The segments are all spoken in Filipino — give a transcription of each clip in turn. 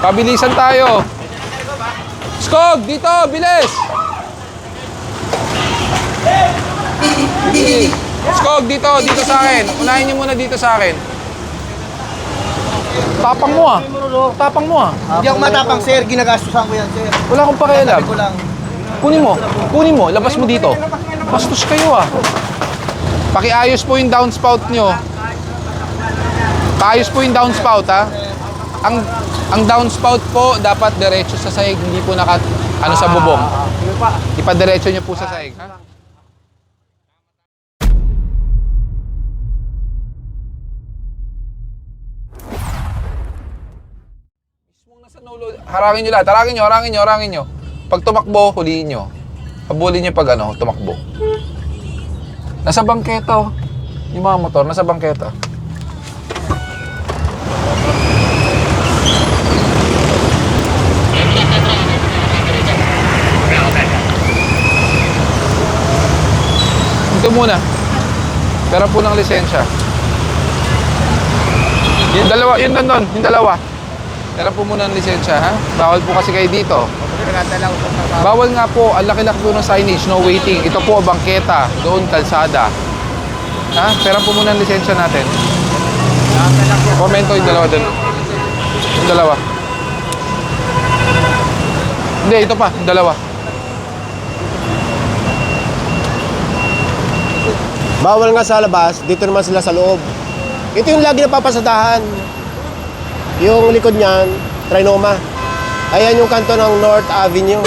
Pabilisan tayo. Skog, dito, bilis! Skog, dito, dito sa akin. Unahin niyo muna dito sa akin. Tapang mo ah. Tapang mo ah. Hindi ako matapang, sir. Ginagastusan ko yan, sir. Wala akong pakialam. Ko lang. Kunin mo. Kunin mo. Labas mo dito. Bastos kayo ah. Pakiayos po yung downspout nyo. Paayos po yung downspout ha. Ang ang downspout po dapat diretso sa sahig, hindi po naka ano sa bubong. Ipadiretso nyo po sa sahig ha. Mismong nasa no load, harangin nyo lahat. Harangin nyo, harangin nyo, harangin nyo. Pag tumakbo, huliin nyo. Habulin nyo pag ano, tumakbo. Nasa bangketa oh. Yung mga motor, nasa bangketa. Ito muna. Pera po ng lisensya. Yung dalawa, yun nandun, yung dalawa. Pera po muna ng lisensya, ha? Bawal po kasi kayo dito. Bawal nga po, ang laki-laki po ng signage, no waiting. Ito po, bangketa, doon, kalsada. Ha? Pera po muna ng lisensya natin. Komento yung dalawa doon. Yung dalawa. Hindi, ito pa, yung dalawa. Bawal nga sa labas, dito naman sila sa loob. Ito yung lagi napapasadahan. Yung likod niyan, Trinoma. Ayan yung kanto ng North Avenue.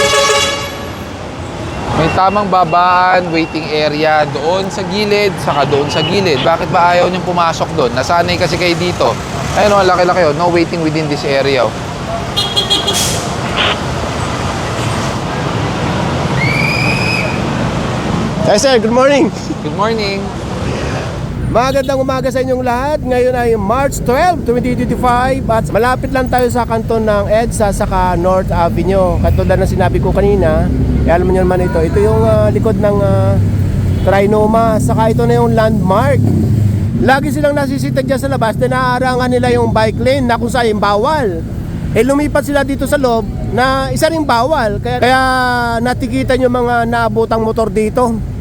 May tamang babaan, waiting area doon sa gilid, saka doon sa gilid. Bakit ba ayaw niyong pumasok doon? Nasanay kasi kayo dito. Ayun o, ang laki-laki oh. No waiting within this area. Hey sir, good morning. Good morning. Magandang umaga sa inyong lahat. Ngayon ay March 12, 2025 at malapit lang tayo sa kanton ng EDSA saka North Avenue. Katulad ng sinabi ko kanina, eh, alam niyo naman ito, ito yung ah, likod ng ah, Trinoma saka ito na yung landmark. Lagi silang nasisitag dyan sa labas na naaarangan nila yung bike lane na kung saan bawal. Eh lumipat sila dito sa loob na isa ring bawal. Kaya, kaya natikitan yung mga naabutang motor dito.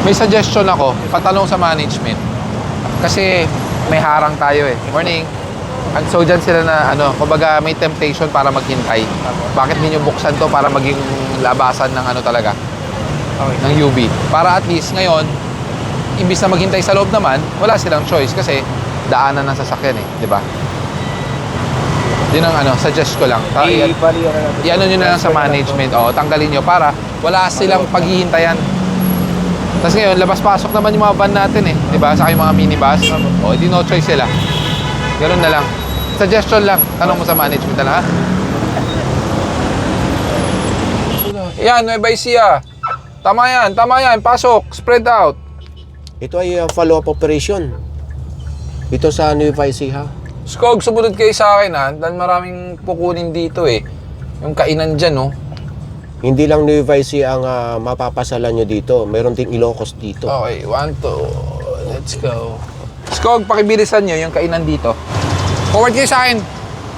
May suggestion ako, patanong sa management. Kasi may harang tayo eh. Morning. Ang so dyan sila na ano, kumbaga may temptation para maghintay. Bakit hindi nyo buksan to para maging labasan ng ano talaga? Ng UV. Para at least ngayon, imbis na maghintay sa loob naman, wala silang choice kasi daanan ng sasakyan eh, di ba? Yun ang ano, suggest ko lang. Ta- i- i-ano nyo na lang sa management, o tanggalin nyo para wala silang paghihintayan. Tapos ngayon, labas-pasok naman yung mga van natin eh. Di ba? Sa yung mga minibus. O, hindi no choice sila. Ganun na lang. Suggestion lang. Tanong mo sa management na lang, ha? Yan, Nueva Ecija. Tama yan, tama yan. Pasok, spread out. Ito ay uh, follow-up operation. Dito sa Nueva Ecija. Skog, sumunod kayo sa akin ha. Dahil maraming kukunin dito eh. Yung kainan dyan, no? Hindi lang Nueva Ecija ang ah, mapapasalan nyo dito. Meron ding Ilocos dito. Okay, one, two. Let's go. Skog, pakibilisan nyo yung kainan dito. Forward kayo sa akin.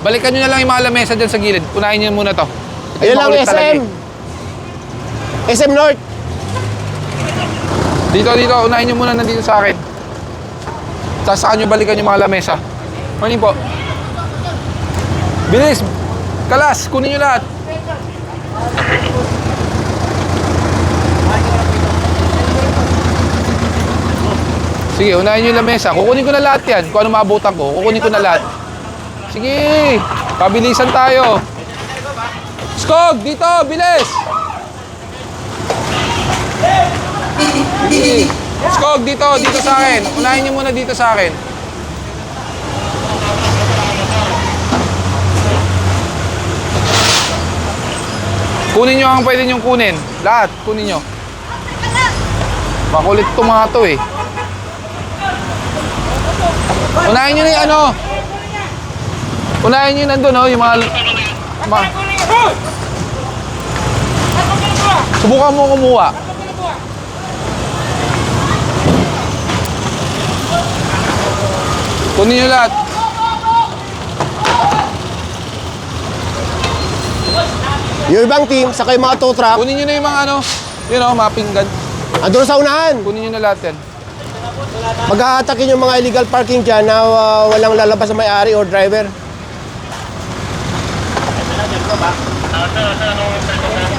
Balikan nyo na lang yung mga lamesa dyan sa gilid. Unahin nyo muna to. Ito Ayun yung lang makulit talaga SM. eh. SM North. Dito, dito. Unahin nyo muna nandito sa akin. Tapos saka nyo balikan yung mga lamesa. Morning po. Bilis. Kalas, kunin nyo lahat. Sige, unahin nyo yung lamesa. Kukunin ko na lahat yan. Kung ano maabutan ko, kukunin ko na lahat. Sige, pabilisan tayo. Skog, dito, bilis! Sige. Skog, dito, dito sa akin. Unahin nyo muna dito sa akin. Kunin nyo ang pwede nyong kunin. Lahat, kunin nyo. Makulit to mga to eh. Unahin nyo na yung ano. Unahin nyo yung nandun oh, yung mga... Ma- Subukan mo kumuha. Kunin nyo lahat. Yung ibang team, saka yung mga tow truck, Kunin nyo na yung mga ano, yun o, mga pinggan. andun sa unahan. Kunin nyo na lahat yan. Mag-aatakin yung mga illegal parking dyan na uh, walang lalabas sa may-ari or driver.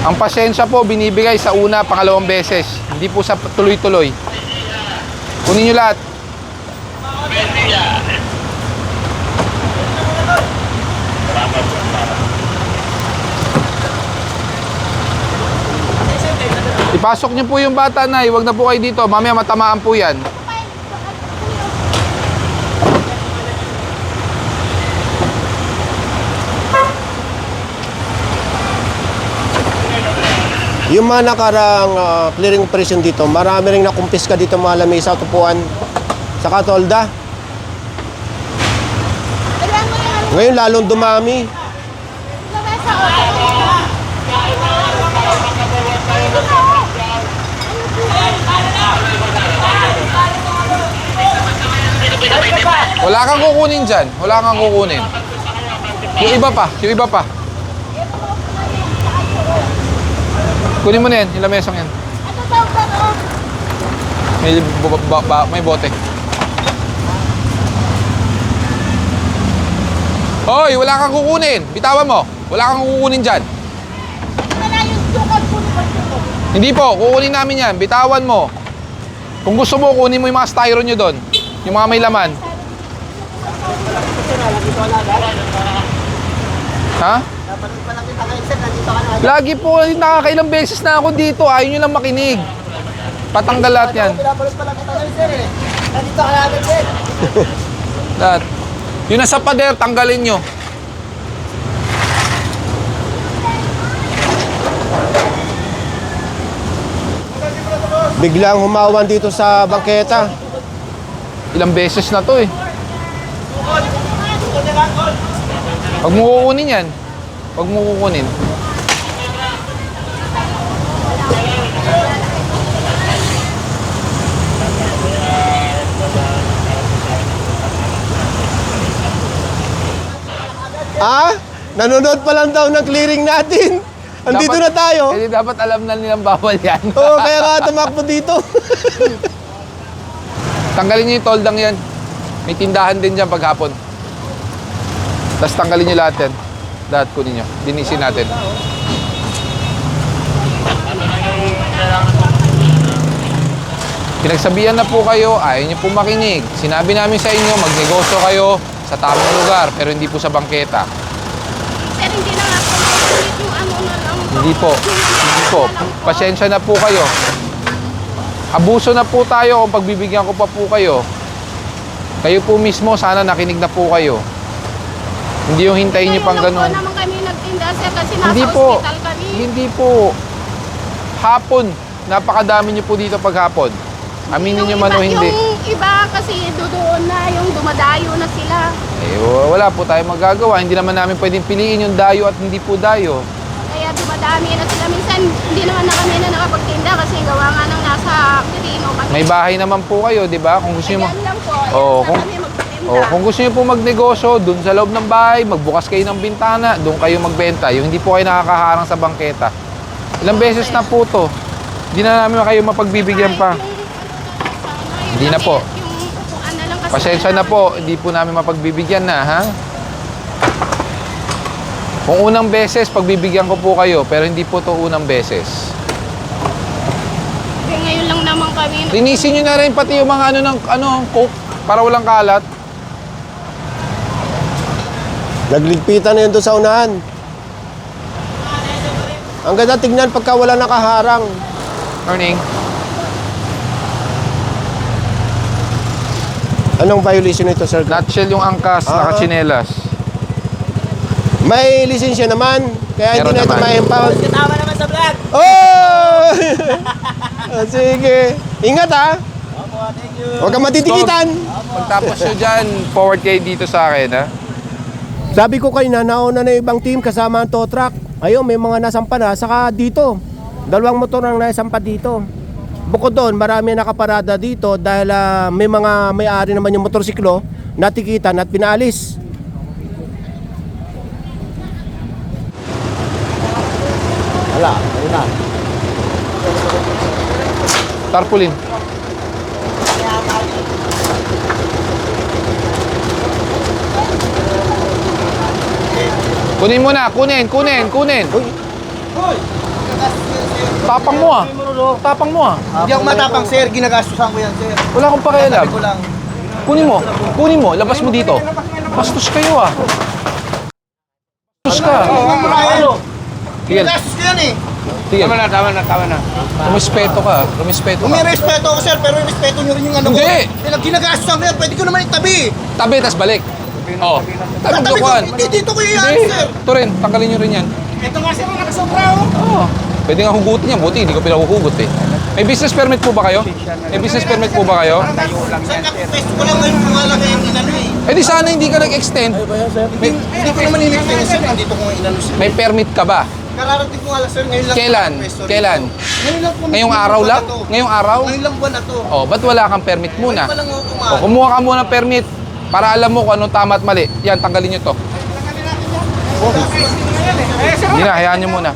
Ang pasensya po, binibigay sa una, pangalawang beses. Hindi po sa tuloy-tuloy. Kunin nyo lahat. Ipasok nyo po yung bata na, huwag na po kayo dito. Mamaya matamaan po yan. Yung mga nakarang uh, clearing operation dito, marami rin nakumpiska dito mga lamesa, tupuan, saka tolda. Ngayon lalong dumami. Wala kang kukunin dyan. Wala kang kukunin. Yung iba pa. Yung iba pa. Kunin mo na yan. Yung lamesang yan. May, bo- ba- ba- may bote. Hoy, wala kang kukunin. Bitawan mo. Wala kang kukunin dyan. Hindi po, kukunin namin yan. Bitawan mo. Kung gusto mo, kunin mo yung mga styro nyo doon. Yung mga may laman. Ha? Napanood pa lang kita kayo, sir. Nandito ka na. Lagi po, nakakailang beses na ako dito. Ayaw nyo lang makinig. Patanggal lahat yan. Pinapanood pa lang kita kayo, sir. eh. Nandito ka na agad, sir. Lahat. Yung nasa pader, tanggalin nyo. Biglang humawan dito sa bangketa. Ilang beses na to eh. Huwag mo kukunin yan. Huwag mo kukunin. Ah? Nanonood pa lang daw ng clearing natin. Andito Dapat- na tayo. Eh, di dapat alam na nilang bawal yan. Oo, kaya nga tumakbo dito. Tanggalin nyo yung toldang yan. May tindahan din dyan paghapon. Tapos tanggalin nyo lahat yan. Lahat kunin nyo. Dinisin natin. Pinagsabihan na po kayo, ayaw nyo po makinig. Sinabi namin sa inyo, magnegosyo kayo sa tamang lugar, pero hindi po sa bangketa. Sir, hindi na nga po maulit yung ano na lang. Hindi po. Hindi po. Pasensya na po kayo. Abuso na po tayo kung pagbibigyan ko pa po kayo. Kayo po mismo, sana nakinig na po kayo. Hindi yung hintayin nyo pang ganun. po naman kami nagtinda, sir, kasi nasa Hindi po. hospital kami. Hindi po. Hapon. Napakadami nyo po dito paghapon. Aminin nyo Yung man o hindi. Yung iba kasi doon na, yung dumadayo na sila. Eh, wala po tayong magagawa. Hindi naman namin pwedeng piliin yung dayo at hindi po dayo. Kaya dumadami na sila. Minsan, hindi naman na kami na nakapagtinda kasi gawa nga nang nasa Quirino kami. May bahay naman po kayo, di ba? Kung gusto Ayan ma- lang po. Ayan lang kung- kami magtitinda. Oh, kung gusto niyo po magnegosyo, dun sa loob ng bahay, magbukas kayo ng bintana, doon kayo magbenta. Yung hindi po kayo nakakaharang sa bangketa. Ilang beses na po to. Hindi na namin kayo mapagbibigyan pa. Hindi na po. Kasi. Pasensya na po, hindi po namin mapagbibigyan na, ha? Kung unang beses, pagbibigyan ko po kayo, pero hindi po to unang beses. Ngayon lang naman kami. Linisin nyo na rin pati yung mga ano ng ano, coke para walang kalat. Nagligpitan na yun doon sa unahan. Ang ganda tignan pagka wala nakaharang. Morning. Anong violation nito, sir? Nutshell yung angkas, Ah. nakachinelas. May lisensya naman, kaya Meron hindi na ito naman. ma-impound. Katama naman sa vlog. Oh! Ah, Sige. Ingat ha. Opo, thank you. Huwag kang matitikitan. Pagtapos nyo dyan, forward kayo dito sa akin, ha? Sabi ko kanina, nauna na ibang team kasama ang tow truck. Ayun, may mga nasampa na. Saka dito, dalawang motor ang nasampa dito. Bukod doon, marami nakaparada dito dahil ah, may mga may-ari naman yung motorsiklo. natikitan at pinaalis. Wala, wala. Tarpaulin. Kunin mo na, kunin, kunin, kunin. Tapang mo ah. Tapang mo ah. Hindi ako matapang, sir. Ginagastusan ko yan, sir. Wala akong pakialam. Sabi ko lang. Kunin mo, kunin mo, labas mo dito. Bastos kayo ah. Bastos ka. Ano? Tigil, Ginastos ko yan eh. tigil. Tama na, tama na, tama na. Rumispeto ka, rumispeto ka. respeto ako, sir, pero respeto nyo rin yung ano Hindi. ko. Pinag ginagastusan ko yan, pwede ko naman itabi. Tabi, tas balik. Oh, tabi ko, dukuhan. hindi dito ko Hindi, sir. ito rin, tanggalin nyo rin yan. Ito nga, sir, nakasobra oh. Oo. Pwede nga hugutin yan, buti hindi ko pinahuhugot eh. May business permit po ba kayo? May business permit po ba kayo? Sir, kapesto ko lang ngayon kung alam yung inano eh. Eh di sana hindi ka nag-extend. Hindi, hindi ko naman in-explain, sir. Nandito ko nga inano, sir. May permit ka ba? Kararating ko nga lang, sir. Ngayon lang Kailan? Kailan? Ngayon lang po. Ngayong araw lang? Ngayong araw? Ngayon lang buwan na to. Oh, ba't wala kang permit muna? Ngayon pa lang ako O, kumain. kumuha ka muna ng permit para alam mo kung anong tama at mali. Yan, tanggalin nyo to. Hindi na, hayaan nyo muna.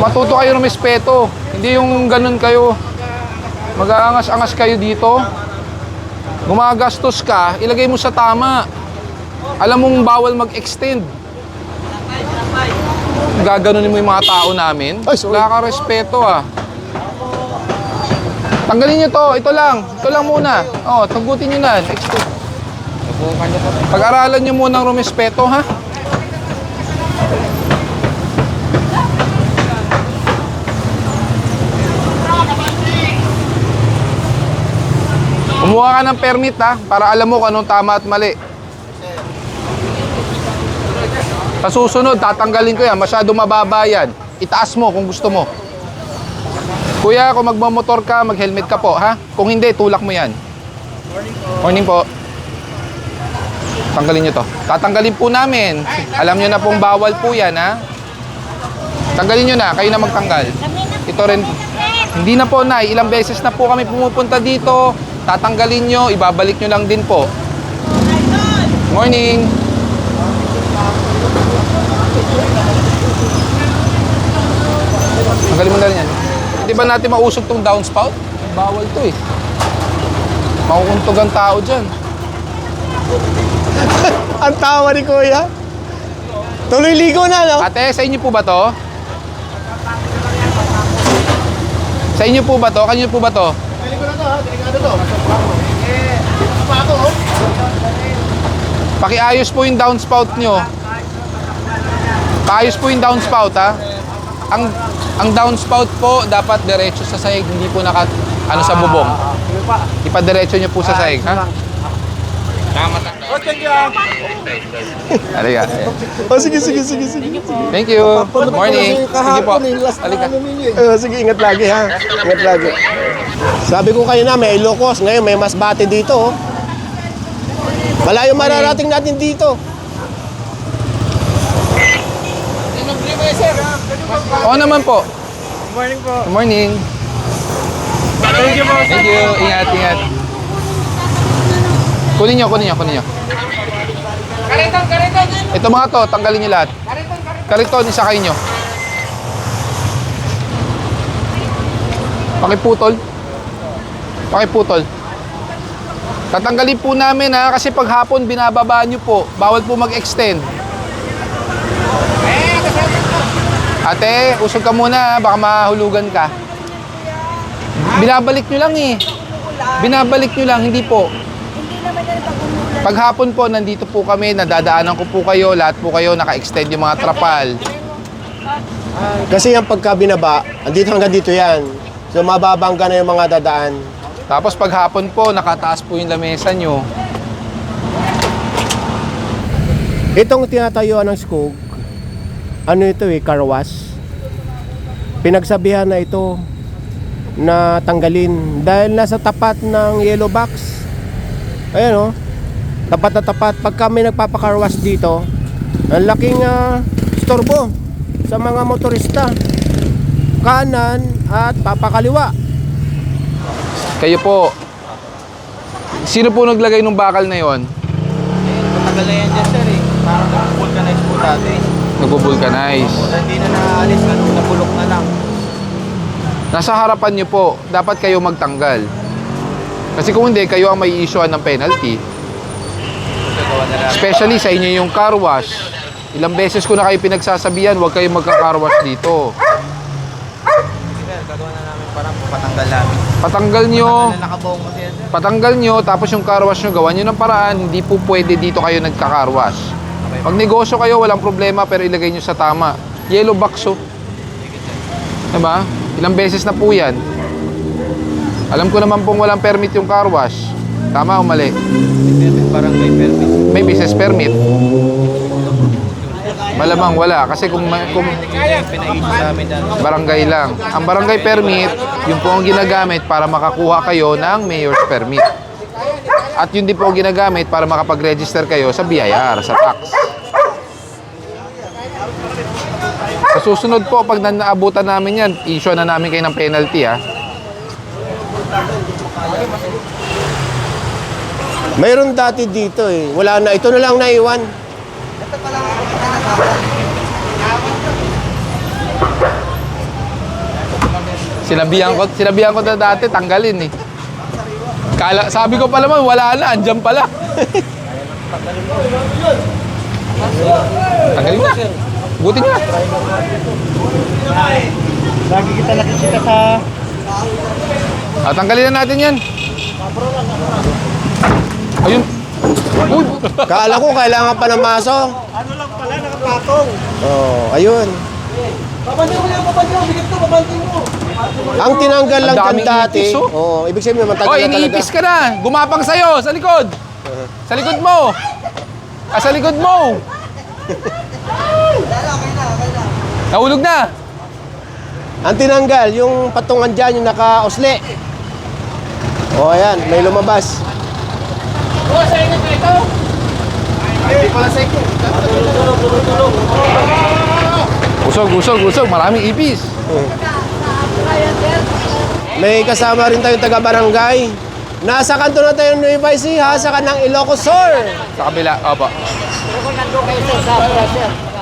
Matuto kayo ng respeto. Hindi yung ganun kayo. Mag-aangas-angas kayo dito. Gumagastos ka, ilagay mo sa tama. Alam mong bawal mag-extend. Gaganunin mo yung mga tao namin. Wala ka respeto ah. Tanggalin nyo to. Ito lang. Ito lang muna. Oh, tugutin nyo na. Pag-aralan nyo muna ang rumespeto, ha? Kumuha ka ng permit, ha? Para alam mo kung anong tama at mali. Sa susunod, tatanggalin ko yan. Masyado mababa yan. Itaas mo kung gusto mo. Kuya, kung magmamotor ka, mag-helmet ka po, ha? Kung hindi, tulak mo yan. Morning po. Tanggalin nyo to. Tatanggalin po namin. Alam nyo na pong bawal po yan, ha? Tanggalin nyo na. Kayo na magtanggal. Ito rin. Hindi na po, Nay. Ilang beses na po kami pumupunta dito. Tatanggalin nyo. Ibabalik nyo lang din po. Morning. Tanggalin mo na rin yan. Hindi ba natin mausog tong downspout? Bawal to eh. Makukuntog ang tao dyan. Ang tawa ni Kuya. Tuloy ligo na, no? Ate, sa inyo po ba to? Sa inyo po ba to? Kanino po ba to? Pakiayos po yung downspout nyo. Paayos po yung downspout ha. Ang ang downspout po dapat diretso sa sahig, hindi po naka ano sa bubong. Ipadiretso nyo po sa sahig ha. Halika. Oh, sige, sige, sige, sige. Thank you. Good morning. Sige po. Halika. Oh, sige, ingat lagi ha. Ingat lagi. Sabi ko kayo na, may Ilocos. Ngayon, may Masbate dito. Oh. Malayo mararating natin dito. Oo naman po. Good morning po. Good morning. Thank you po. Thank you. Ingat, ingat. Kunin nyo, kunin nyo, kunin nyo. Kariton, kariton. Ito mga to, tanggalin nyo lahat. Kariton, kariton. Kariton, isakay nyo. Pakiputol. Pakiputol. Tatanggalin po namin ha, kasi pag hapon binababa nyo po. Bawal po mag-extend. Ate, usog ka muna, baka mahulugan ka. Binabalik nyo lang eh. Binabalik nyo lang, hindi po. Paghapon po, nandito po kami, nadadaanan ko po kayo, lahat po kayo, naka-extend yung mga trapal. Kasi yung pagka binaba, andito hanggang dito yan. So, mababangga na yung mga dadaan. Tapos paghapon po, nakataas po yung lamesa nyo. Itong tinatayuan ng Skog, ano ito eh, karwas. Pinagsabihan na ito na tanggalin dahil nasa tapat ng yellow box. Ayan oh, tapat na tapat. Pag kami nagpapakarwas dito, ang laking ah, storbo sa mga motorista. Kanan at papakaliwa. Kayo po, Sino po naglagay ng bakal na yon? Matagal na yan dyan sir eh. Parang nag-vulcanize po dati. Nagbo-vulcanize. Hindi na naalis, ano, nabulok na lang. Nasa harapan nyo po, dapat kayo magtanggal. Kasi kung hindi, kayo ang may issuean ng penalty. Especially sa inyo yung car wash. Ilang beses ko na kayo pinagsasabihan, huwag kayong magka-car wash dito. Sir, gagawa na namin parang patanggal namin. Patanggal nyo, Patanggal na sir. patanggal nyo, tapos yung car wash nyo, gawa nyo ng paraan, hindi po pwede dito kayo nagka-car wash. Pag negosyo kayo, walang problema, pero ilagay nyo sa tama. Yellow box, oh. Diba? Ilang beses na po yan. Alam ko naman pong walang permit yung car wash. Tama o mali? Permit, barangay permit. May business permit. Malamang wala. Kasi kung, kung yung barangay lang. Ang barangay permit, yun po ang ginagamit para makakuha kayo ng mayor's permit. At yun din po ginagamit para makapag-register kayo sa BIR, sa tax. Sa susunod po, pag na- naabutan namin yan, issue na namin kayo ng penalty ha. Mayroon dati dito eh. Wala na. Ito na lang naiwan. Sinabihan ko, sinabihan ko na dati, tanggalin eh. Kala, sabi ko pa naman, wala na, andyan pala. tanggalin na. Buti nga. Lagi kita nakikita sa... Ah, tanggalin na natin yan. Ayun. Uy, Kala ko kailangan pa ng maso. Ano lang pala, nakapatong. Oh, ayun. Babantin mo yan, babantin mo. Bigit ko, babantin mo. Ang tinanggal lang Ang dyan daming dati. ipis, oh. Oo, ibig sabihin matagal oh, na talaga. iniipis ka na. Gumapang sa'yo, sa likod. Sa likod mo. Ah, sa likod mo. Nahulog na. Ang tinanggal, yung patungan dyan, yung naka-osle. O, oh, ayan, may lumabas. Usog, usog, usog. Maraming ipis. May kasama rin tayong taga-barangay. Nasa kanto na tayo ng Nueva Ecija, sa kanang Ilocos Sur. Sa kabila. Opo. Pero kung nandun kayo sir, sa sir.